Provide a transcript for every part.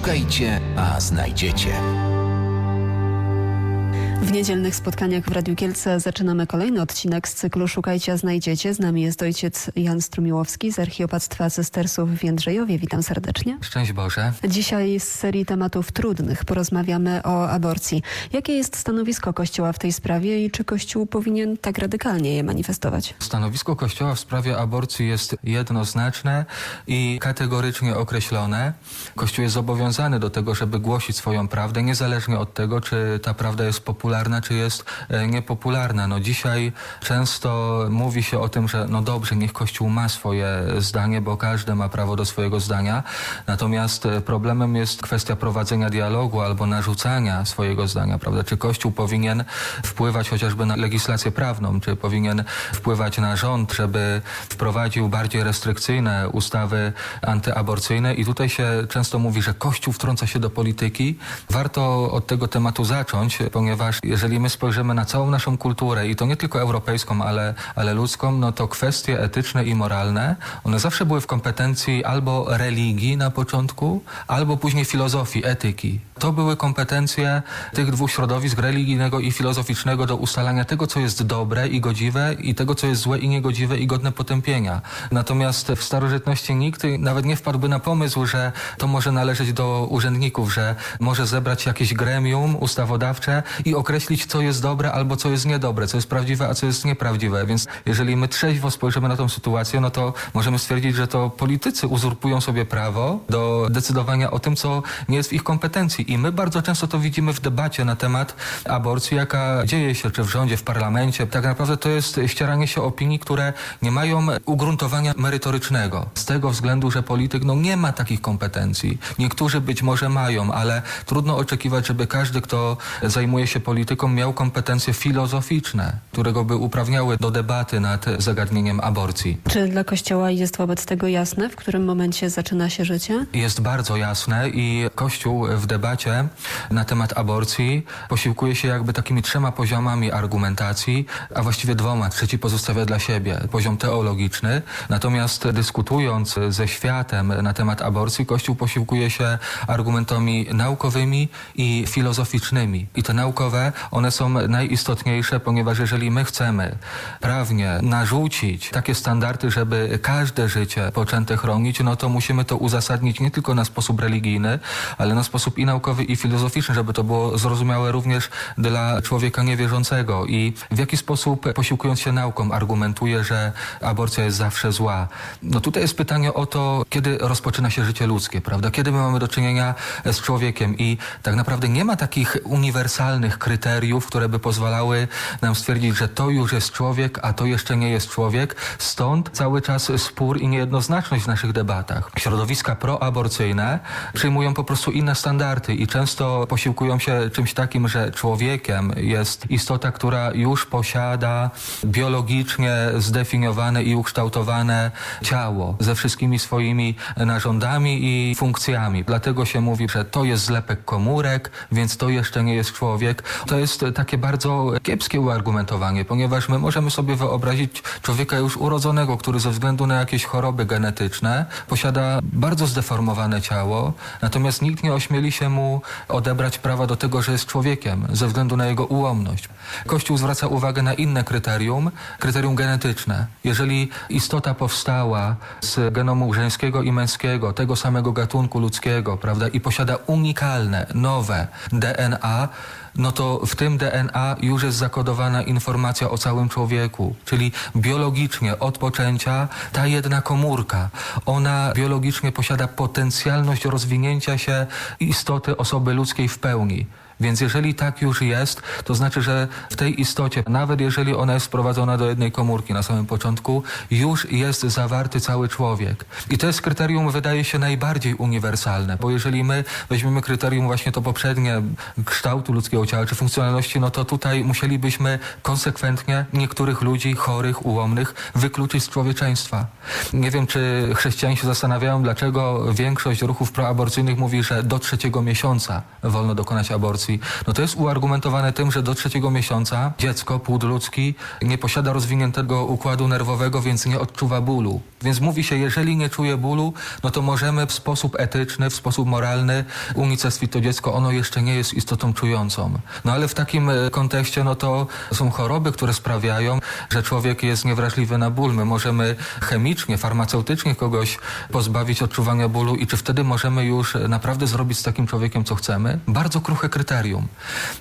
Szukajcie, a znajdziecie. W niedzielnych spotkaniach w Radiu Kielce zaczynamy kolejny odcinek z cyklu Szukajcie, a znajdziecie. Z nami jest ojciec Jan Strumiłowski z Archiopactwa Cystersów w Jędrzejowie. Witam serdecznie. Szczęść Boże. Dzisiaj z serii tematów trudnych porozmawiamy o aborcji. Jakie jest stanowisko Kościoła w tej sprawie i czy Kościół powinien tak radykalnie je manifestować? Stanowisko Kościoła w sprawie aborcji jest jednoznaczne i kategorycznie określone. Kościół jest zobowiązany do tego, żeby głosić swoją prawdę, niezależnie od tego, czy ta prawda jest popularna, czy jest e, niepopularna. No dzisiaj często mówi się o tym, że no dobrze, niech Kościół ma swoje zdanie, bo każdy ma prawo do swojego zdania. Natomiast e, problemem jest kwestia prowadzenia dialogu albo narzucania swojego zdania, prawda? Czy Kościół powinien wpływać chociażby na legislację prawną, czy powinien wpływać na rząd, żeby wprowadził bardziej restrykcyjne ustawy antyaborcyjne i tutaj się często mówi, że Kościół wtrąca się do polityki. Warto od tego tematu zacząć, ponieważ jeżeli my spojrzymy na całą naszą kulturę i to nie tylko europejską, ale, ale ludzką, no to kwestie etyczne i moralne, one zawsze były w kompetencji albo religii na początku, albo później filozofii, etyki. To były kompetencje tych dwóch środowisk, religijnego i filozoficznego, do ustalania tego, co jest dobre i godziwe i tego, co jest złe i niegodziwe i godne potępienia. Natomiast w starożytności nikt nawet nie wpadłby na pomysł, że to może należeć do urzędników, że może zebrać jakieś gremium ustawodawcze i określić, co jest dobre albo co jest niedobre, co jest prawdziwe, a co jest nieprawdziwe. Więc jeżeli my trzeźwo spojrzymy na tą sytuację, no to możemy stwierdzić, że to politycy uzurpują sobie prawo do decydowania o tym, co nie jest w ich kompetencji. I my bardzo często to widzimy w debacie na temat aborcji, jaka dzieje się czy w rządzie, w parlamencie. Tak naprawdę to jest ścieranie się opinii, które nie mają ugruntowania merytorycznego. Z tego względu, że polityk no, nie ma takich kompetencji. Niektórzy być może mają, ale trudno oczekiwać, żeby każdy, kto zajmuje się polityką, miał kompetencje filozoficzne, które go by uprawniały do debaty nad zagadnieniem aborcji. Czy dla Kościoła jest wobec tego jasne, w którym momencie zaczyna się życie? Jest bardzo jasne i Kościół w debacie na temat aborcji posiłkuje się jakby takimi trzema poziomami argumentacji, a właściwie dwoma. Trzeci pozostawia dla siebie poziom teologiczny. Natomiast dyskutując ze światem na temat aborcji, Kościół posiłkuje się argumentami naukowymi i filozoficznymi. I te naukowe, one są najistotniejsze, ponieważ jeżeli my chcemy prawnie narzucić takie standardy, żeby każde życie poczęte chronić, no to musimy to uzasadnić nie tylko na sposób religijny, ale na sposób i naukowy, i filozoficzny, żeby to było zrozumiałe również dla człowieka niewierzącego. I w jaki sposób, posiłkując się nauką, argumentuje, że aborcja jest zawsze zła. No tutaj jest pytanie o to, kiedy rozpoczyna się życie ludzkie, prawda? Kiedy my mamy do czynienia z człowiekiem i tak naprawdę nie ma takich uniwersalnych kryteriów, które by pozwalały nam stwierdzić, że to już jest człowiek, a to jeszcze nie jest człowiek. Stąd cały czas spór i niejednoznaczność w naszych debatach. Środowiska proaborcyjne przyjmują po prostu inne standardy i często posiłkują się czymś takim, że człowiekiem jest istota, która już posiada biologicznie zdefiniowane i ukształtowane ciało ze wszystkimi swoimi narządami i funkcjami. Dlatego się mówi, że to jest zlepek komórek, więc to jeszcze nie jest człowiek. To jest takie bardzo kiepskie uargumentowanie, ponieważ my możemy sobie wyobrazić człowieka już urodzonego, który ze względu na jakieś choroby genetyczne posiada bardzo zdeformowane ciało, natomiast nikt nie ośmieli się mu odebrać prawa do tego, że jest człowiekiem ze względu na jego ułomność. Kościół zwraca uwagę na inne kryterium, kryterium genetyczne. Jeżeli istota powstała z genomu żeńskiego i męskiego, tego samego gatunku ludzkiego, prawda, i posiada unikalne, nowe DNA, no to w tym DNA już jest zakodowana informacja o całym człowieku, czyli biologicznie od poczęcia ta jedna komórka, ona biologicznie posiada potencjalność rozwinięcia się istoty osoby ludzkiej w pełni. Więc jeżeli tak już jest, to znaczy, że w tej istocie, nawet jeżeli ona jest sprowadzona do jednej komórki na samym początku, już jest zawarty cały człowiek. I to jest kryterium, wydaje się, najbardziej uniwersalne, bo jeżeli my weźmiemy kryterium właśnie to poprzednie kształtu ludzkiego ciała czy funkcjonalności, no to tutaj musielibyśmy konsekwentnie niektórych ludzi chorych, ułomnych wykluczyć z człowieczeństwa. Nie wiem, czy chrześcijanie się zastanawiają, dlaczego większość ruchów proaborcyjnych mówi, że do trzeciego miesiąca wolno dokonać aborcji no to jest uargumentowane tym, że do trzeciego miesiąca dziecko, płód ludzki, nie posiada rozwiniętego układu nerwowego, więc nie odczuwa bólu. Więc mówi się, jeżeli nie czuje bólu, no to możemy w sposób etyczny, w sposób moralny unicestwić to dziecko. Ono jeszcze nie jest istotą czującą. No ale w takim e, kontekście, no to są choroby, które sprawiają, że człowiek jest niewrażliwy na ból. My możemy chemicznie, farmaceutycznie kogoś pozbawić odczuwania bólu i czy wtedy możemy już naprawdę zrobić z takim człowiekiem, co chcemy? Bardzo kruche kryterium.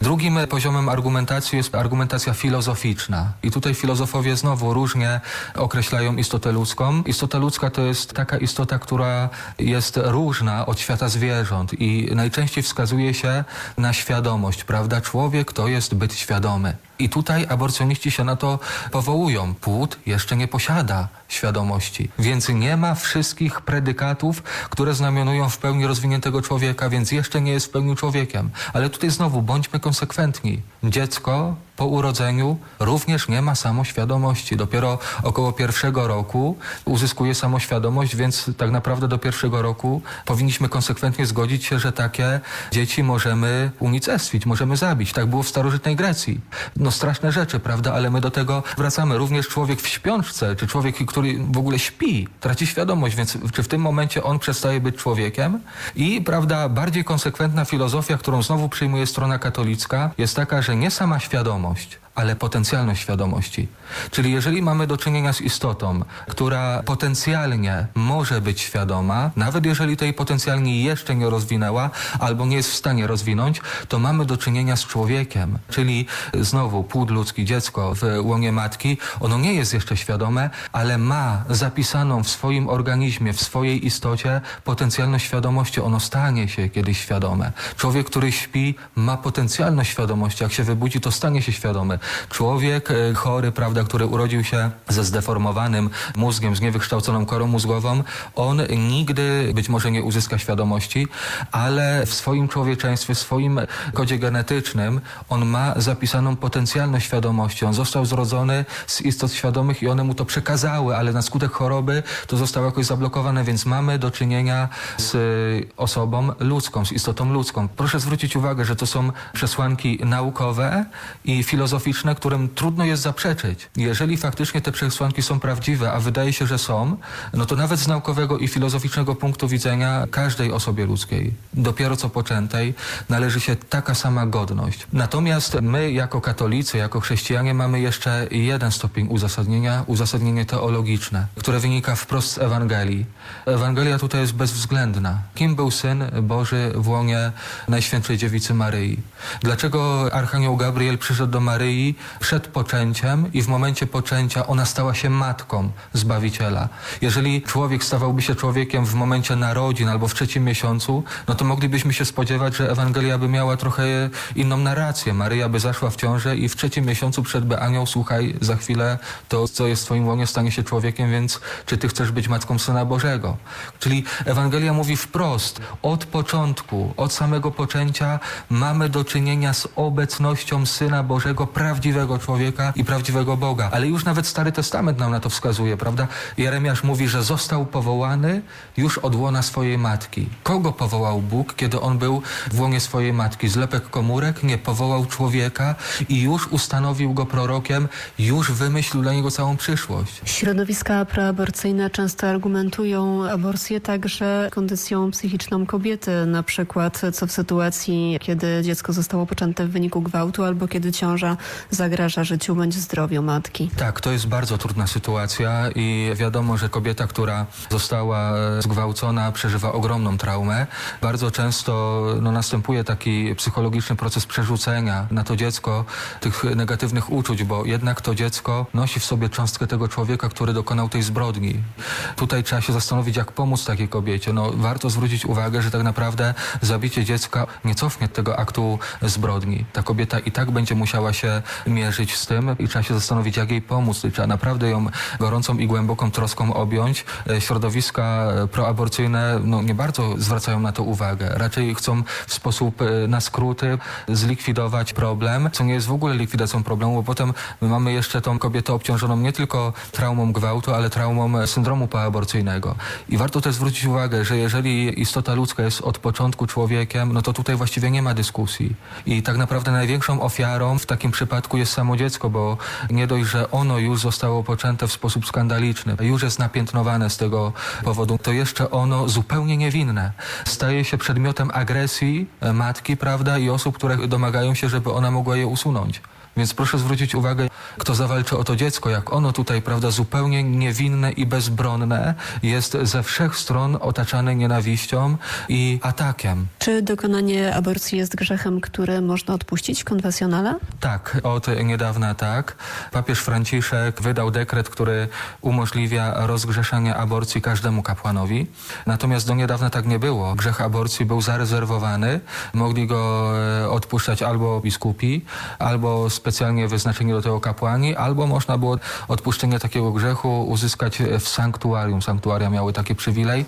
Drugim e, poziomem argumentacji jest argumentacja filozoficzna. I tutaj filozofowie znowu różnie określają istotę ludzką. Istota ludzka to jest taka istota, która jest różna od świata zwierząt i najczęściej wskazuje się na świadomość, prawda? Człowiek to jest byt świadomy. I tutaj aborcjoniści się na to powołują. Płód jeszcze nie posiada świadomości, więc nie ma wszystkich predykatów, które znamionują w pełni rozwiniętego człowieka, więc jeszcze nie jest w pełni człowiekiem. Ale tutaj znowu bądźmy konsekwentni. Dziecko po urodzeniu również nie ma samoświadomości. Dopiero około pierwszego roku uzyskuje samoświadomość, więc tak naprawdę do pierwszego roku powinniśmy konsekwentnie zgodzić się, że takie dzieci możemy unicestwić, możemy zabić. Tak było w starożytnej Grecji. No straszne rzeczy, prawda? Ale my do tego wracamy. Również człowiek w śpiączce, czy człowiek, który w ogóle śpi, traci świadomość, więc czy w tym momencie on przestaje być człowiekiem? I, prawda, bardziej konsekwentna filozofia, którą znowu przyjmuje strona katolicka, jest taka, że nie sama świadomość, ale potencjalność świadomości. Czyli jeżeli mamy do czynienia z istotą, która potencjalnie może być świadoma, nawet jeżeli tej potencjalnie jeszcze nie rozwinęła albo nie jest w stanie rozwinąć, to mamy do czynienia z człowiekiem. Czyli znowu płód ludzki, dziecko w łonie matki, ono nie jest jeszcze świadome, ale ma zapisaną w swoim organizmie, w swojej istocie potencjalność świadomości. Ono stanie się kiedyś świadome. Człowiek, który śpi, ma potencjalność świadomości. Jak się wybudzi, to stanie się świadomy. Człowiek e, chory, prawda, który urodził się ze zdeformowanym mózgiem, z niewykształconą korą mózgową, on nigdy być może nie uzyska świadomości, ale w swoim człowieczeństwie, w swoim kodzie genetycznym on ma zapisaną potencjalność świadomości. On został zrodzony z istot świadomych i one mu to przekazały, ale na skutek choroby to zostało jakoś zablokowane, więc mamy do czynienia z e, osobą ludzką, z istotą ludzką. Proszę zwrócić uwagę, że to są przesłanki naukowe i filozoficzne, którym trudno jest zaprzeczyć. Jeżeli faktycznie te przesłanki są prawdziwe, a wydaje się, że są, no to nawet z naukowego i filozoficznego punktu widzenia każdej osobie ludzkiej, dopiero co poczętej, należy się taka sama godność. Natomiast my jako katolicy, jako chrześcijanie mamy jeszcze jeden stopień uzasadnienia, uzasadnienie teologiczne, które wynika wprost z Ewangelii. Ewangelia tutaj jest bezwzględna. Kim był Syn Boży w łonie Najświętszej Dziewicy Maryi? Dlaczego Archanioł Gabriel przyszedł do Maryi przed poczęciem i w momencie poczęcia ona stała się matką Zbawiciela? Jeżeli człowiek stawałby się człowiekiem w momencie narodzin albo w trzecim miesiącu, no to moglibyśmy się spodziewać, że Ewangelia by miała trochę inną narrację. Maryja by zaszła w ciążę i w trzecim miesiącu przyszedłby anioł, słuchaj, za chwilę to, co jest w twoim łonie, stanie się człowiekiem, więc czy ty chcesz być matką Syna Bożego? Czyli Ewangelia mówi wprost, od początku, od samego poczęcia mamy do czynienia z obecnością Syna Bożego, prawdziwego człowieka i prawdziwego Boga. Ale już nawet Stary Testament nam na to wskazuje, prawda? Jeremiasz mówi, że został powołany już od łona swojej matki. Kogo powołał Bóg, kiedy on był w łonie swojej matki? Zlepek komórek? Nie, powołał człowieka i już ustanowił go prorokiem, już wymyślił dla niego całą przyszłość. Środowiska proaborcyjne często argumentują aborcję także kondycją psychiczną kobiety, na przykład co w sytuacji, kiedy dziecko zostało poczęte w wyniku gwałtu albo kiedy ciąża zagraża życiu bądź zdrowiu matki. Tak, to jest bardzo trudna sytuacja i wiadomo, że kobieta, która została e, zgwałcona, przeżywa ogromną traumę. Bardzo często no, następuje taki psychologiczny proces przerzucenia na to dziecko tych negatywnych uczuć, bo jednak to dziecko nosi w sobie cząstkę tego człowieka, który dokonał tej zbrodni. Tutaj trzeba się zastanowić, jak pomóc takiej kobiecie. No, warto zwrócić uwagę, że tak naprawdę zabicie dziecka nie cofnie tego aktu zbrodni. Ta kobieta i tak będzie musiała się mierzyć z tym i trzeba się zastanowić, jak jej pomóc. Trzeba naprawdę ją gorącą i głęboką troską objąć. E, Środowiska e, proaborcyjne no, nie bardzo zwracają na to uwagę. Raczej chcą w sposób e, na skróty zlikwidować problem, co nie jest w ogóle likwidacją problemu, bo potem my mamy jeszcze tą kobietę obciążoną nie tylko traumą gwałtu, ale traumą syndromu poaborcyjnego. I warto też zwrócić uwagę, że jeżeli istota ludzka jest od początku człowiekiem, no to tutaj właściwie nie ma dyskusji. I tak naprawdę największą ofiarą w takim przypadku przypadku jest samo dziecko, bo nie dość, że ono już zostało poczęte w sposób skandaliczny, już jest napiętnowane z tego powodu, to jeszcze ono zupełnie niewinne staje się przedmiotem agresji matki, prawda, i osób, które domagają się, żeby ona mogła je usunąć. Więc proszę zwrócić uwagę, kto zawalczy o to dziecko, jak ono tutaj, prawda, zupełnie niewinne i bezbronne jest ze wszech stron otaczane nienawiścią i atakiem. Czy dokonanie aborcji jest grzechem, który można odpuścić w konfesjonale? Tak, od niedawna tak. Papież Franciszek wydał dekret, który umożliwia rozgrzeszanie aborcji każdemu kapłanowi. Natomiast do niedawna tak nie było. Grzech aborcji był zarezerwowany. Mogli go e, odpuszczać albo biskupi, albo specjalnie wyznaczeni do tego kapłani, albo można było odpuszczenie takiego grzechu uzyskać w sanktuarium. Sanktuaria miały taki przywilej.